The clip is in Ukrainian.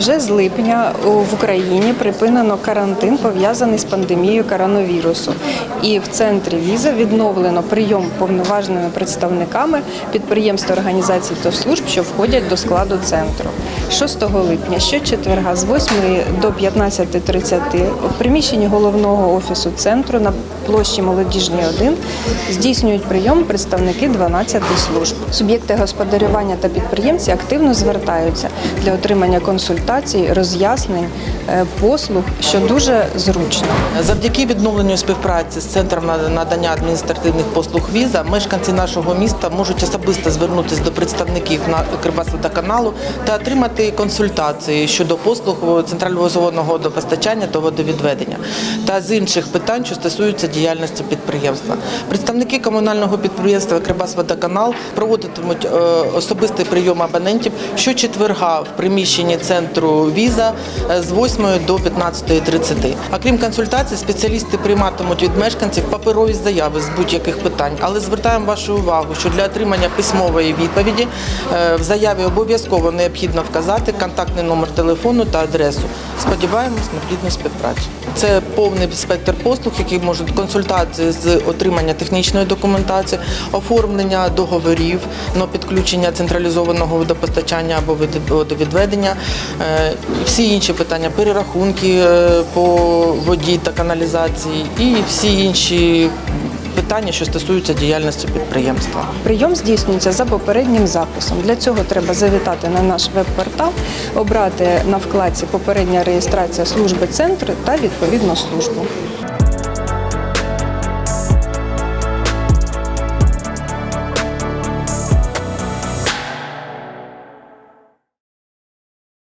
Вже з липня в Україні припинено карантин пов'язаний з пандемією коронавірусу. І в центрі віза відновлено прийом повноваженими представниками підприємств, організацій та служб, що входять до складу центру. 6 липня щочетверга з 8 до 15.30 в приміщенні головного офісу центру на площі Молодіжній 1 здійснюють прийом представники 12 служб. Суб'єкти господарювання та підприємці активно звертаються для отримання консультацій, роз'яснень, е, послуг, що дуже зручно. Завдяки відновленню співпраці з центром на- надання адміністративних послуг віза мешканці нашого міста можуть особисто звернутися до представників на Кирбасводоканалу та отримати консультації щодо послуг централізованого водопостачання та водовідведення та з інших питань, що стосуються діяльності підприємства. Представники комунального підприємства Кирбасводоканал проводитимуть е, особистий прийом абонентів щочетверга в приміщенні центру віза е, з 8 до 15.30. А крім консультацій, спеціалісти прийматимуть від мешканців паперові заяви з будь-яких питань. Але звертаємо вашу увагу, що для отримання письмової відповіді е, в заяві обов'язково необхідно вказати контактний номер телефону та адресу. Сподіваємось на плідну співпрацю. Це повний спектр послуг, які можуть консультації з отримання технічної документації, оформлення договорів на підключення централізованого водопостачання або від- водовідведення, е, всі інші питання, перерахунки е, по воді та каналізації і всі інші питання, що стосуються діяльності підприємства. Прийом здійснюється за попереднім записом. Для цього треба завітати на наш веб-портал, обрати на вкладці Попередня реєстрація служби центру та відповідну службу.